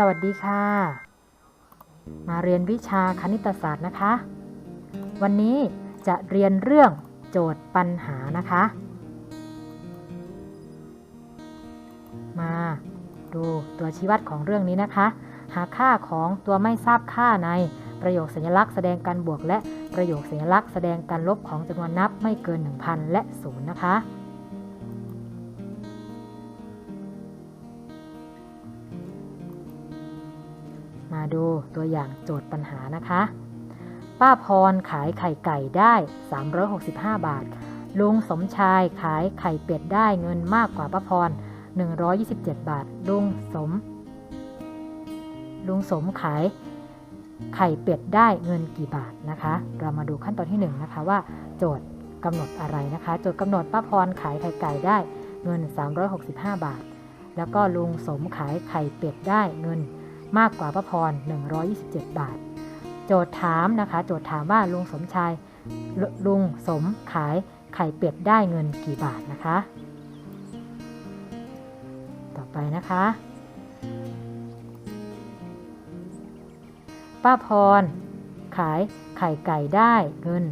สวัสดีค่ะ มาเรียนวิชาคณิตศาสตร์นะคะ วันนี้จะเรียนเรื่องโจทย์ปัญหานะคะ มาดูตัวชี้วัดของเรื่องนี้นะคะ หาค่าของตัวไม่ทราบค่าในประโยคสัญลักษณ์แสดงการบวก และประโยคสัญลักษณ์แสดงการลบของจำนวนนับไม่เกิน 1,000 และ 0 นะคะ ดูตัวอย่างโจทย์ปัญหานะคะ ป้าพรขายไข่ไก่ได้ 365 บาท ลุงสมชายขายไข่เป็ดได้เงินมากกว่าป้าพร 127 บาท ลุงสม ลุงสมขายไข่เป็ดได้เงินกี่บาทนะคะ เรามาดูขั้นตอนที่1นงนะคะว่าโจทย์กำหนดอะไรนะคะ โจทย์กำหนดป้าพรขายไข่ไก่ได้เงิน 365 บาท แล้วก็ลุงสมขายไข่เป็ดได้เงิน มากกว่าป้าพร 127 บาท โจทย์ถามนะคะ โจทย์ถามว่าลุงสมชายลลุงสมขายไข่เป็ดได้เงินกี่บาทนะคะ ต่อไปนะคะ ป้าพร ขายไข่ไก่ได้เงิน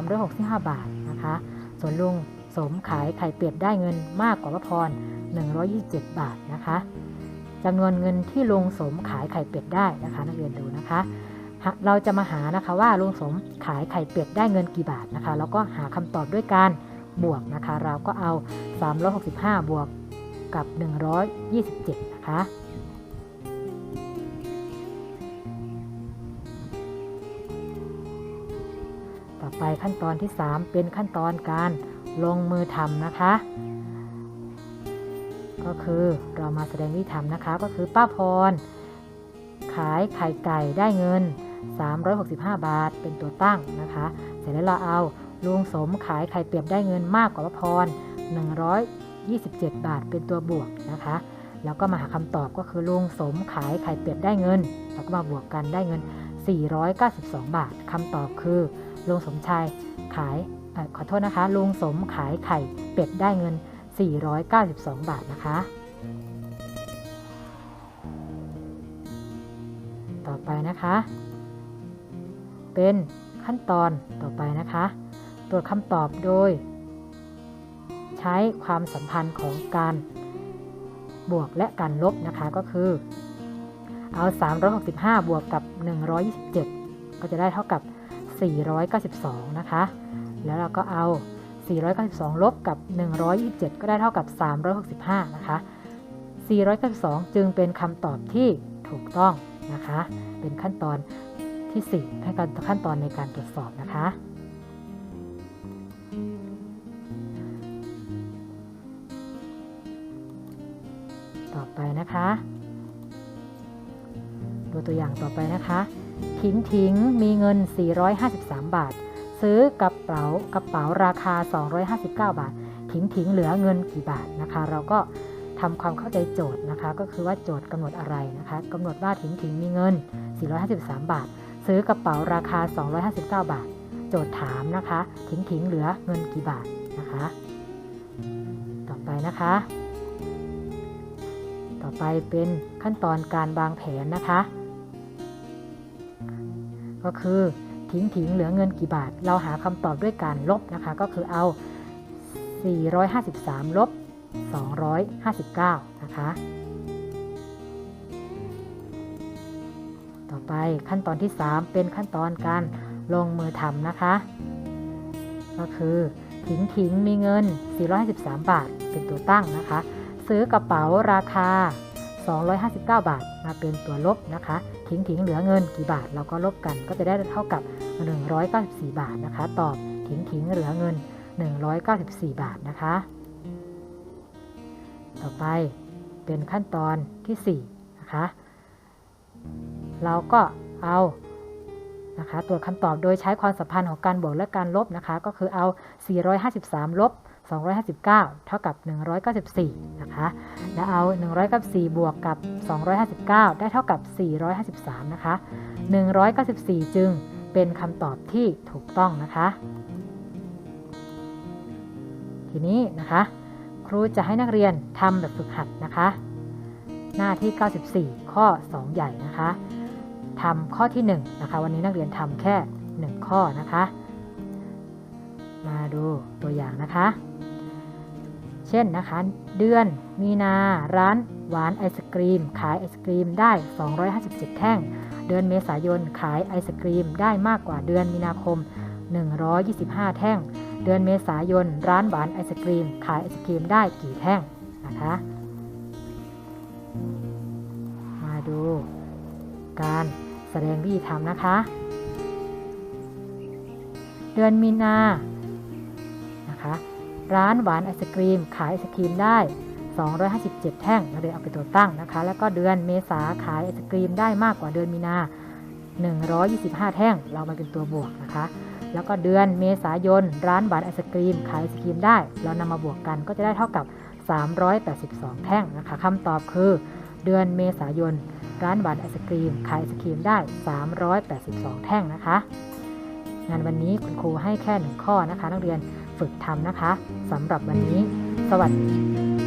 365 บาทนะคะ ส่วนลุงสมขายไข่เป็ดได้เงินมากกว่าป้าพร 127 บาทนะคะ จำนวนเงินที่ลุงสมขายไข่เป็ดได้นะคะ นักเรียนดูนะคะ เราจะมาหานะคะว่าลุงสมขายไข่เป็ดได้เงินกี่บาทนะคะ แล้วก็หาคำตอบด้วยการบวกนะคะ เราก็เอา 365 บวกกับ 127 นะคะต่อไปขั้นตอนที่ 3 เป็นขั้นตอนการลงมือทำนะคะ ก็คือเรามาแสดงวิธีทำนะคะ ก็คือป้าพร ขายไข่ไก่ได้เงิน 365 บาทเป็นตัวตั้งนะคะ เสร็จแล้วเราเอาลุงสมขายไข่เป็ดได้เงินมากกว่าป้าพร 127 บาทเป็นตัวบวกนะคะ แล้วก็มาหาคำตอบก็คือลุงสมขายไข่เป็ดได้เงิน แล้วก็มาบวกกันได้เงิน 492 บาทคำตอบคือลุงสมชายขายอขอโทษนะคะลุงสมขายไข่เป็ดได้เงิน 492 บาทนะคะ ต่อไปนะคะ เป็นขั้นตอนต่อไปนะคะ ตรวจคำตอบโดย ใช้ความสัมพันธ์ของการบวกและการลบนะคะก็คือ เอา 365 บวกกับ 127 ก็จะได้เท่ากับ 492 นะคะ แล้วเราก็เอา 492 ลบกับ 127 ก็ได้เท่ากับ 365 นะคะ 492 จึงเป็นคำตอบที่ถูกต้องนะคะ เป็นขั้นตอนที่ 4 ให้การขั้นตอนในการตรวจสอบนะคะ ต่อไปนะคะ ดูตัวอย่างต่อไปนะคะถิงถิงมีเงิน 453 บาท ซื้อกระเป๋ากระเป๋าราคา 259 บาทถิงถิงเหลือเงินกี่บาทนะคะ เราก็ทำความเข้าใจโจทย์นะคะ ก็คือว่าโจทย์กำหนดอะไรนะคะกำหนดว่าถิงถิงมีเงิน 453 บาท ซื้อกระเป๋าราคา 259 บาท โจทย์ถามนะคะถิงถิงเหลือเงินกี่บาทนะคะ ต่อไปนะคะ ต่อไปเป็นขั้นตอนการวางแผนนะคะ ก็คือ ทิ้งทิ้งเหลือเงินกี่บาท เราหาคำตอบด้วยการลบนะคะ ก็คือเอา 453 ลบ 259 นะคะ ต่อไปขั้นตอนที่ 3 เป็นขั้นตอนการลงมือทำนะคะ ก็คือถิงถิงมีเงิน 453 บาท เป็นตัวตั้งนะคะ ซื้อกระเป๋าราคา 259 บาท มาเป็นตัวลบนะคะ ทิ้งทิ้งเหลือเงินกี่บาทเราก็ลบกันก็จะได้เท่ากับ 194 บาทนะคะ ตอบทิ้งทิ้งเหลือเงิน 194 บาทนะคะ ต่อไปเป็นขั้นตอนที่4นะคะเราก็เอานะคะตรวจคำตอบโดยใช้ความสัมพันธ์ของการบวกและการลบนะคะ ก็คือเอา 453 ลบ 259 เท่ากับ 194 นะคะ แล้วเอา 194 บวกกับ 259 ได้เท่ากับ 453 นะคะ 194 จึงเป็นคำตอบที่ถูกต้องนะคะ ทีนี้นะคะ ครูจะให้นักเรียนทำแบบฝึกหัดนะคะ หน้าที่ 94 ข้อ 2 ใหญ่นะคะทำข้อที่ 1 นะคะ วันนี้นักเรียนทำแค่ 1 ข้อนะคะ มาดูตัวอย่างนะคะ เช่นนะคะ เดือนมีนาร้านหวานไอศกรีม ขายไอศกรีมได้ 257 แท่ง เดือนเมษายนขายไอศกรีมได้มากกว่าเดือนมีนาคม 125 แท่ง เดือนเมษายนร้านหวานไอศกรีม ขายไอศกรีมได้กี่แท่งนะคะ มาดู การแสดงวิธีทำนะคะ เดือนมีนา ร้านหวานไอศกรีม ขายไอศกรีมได้ 257 แท่งนักเรียเอาเป็นตัวตั้งนะคะ แล้วก็เดือนเมษาขายไอศกรีมได้มากกว่าเดือนมีนา 125 แท่ง เรามาเป็นตัวบวกนะคะ แล้วก็เดือนเมษายน ร้านหวานไอศกรีม ขายไอศกรีมได้ เรานำมาบวกกันก็จะได้เท่ากับ 382 แท่งนะคะคำตอบคือ เดือนเมษายน ร้านหวานไอศกรีม ขายไอศกรีมได้ 382 แท่งนะคะงานวันนี้คุณครูให้แค่หนึ่งข้อนะคะ นักเรียน ฝึกทำนะคะสำหรับวันนี้ สวัสดี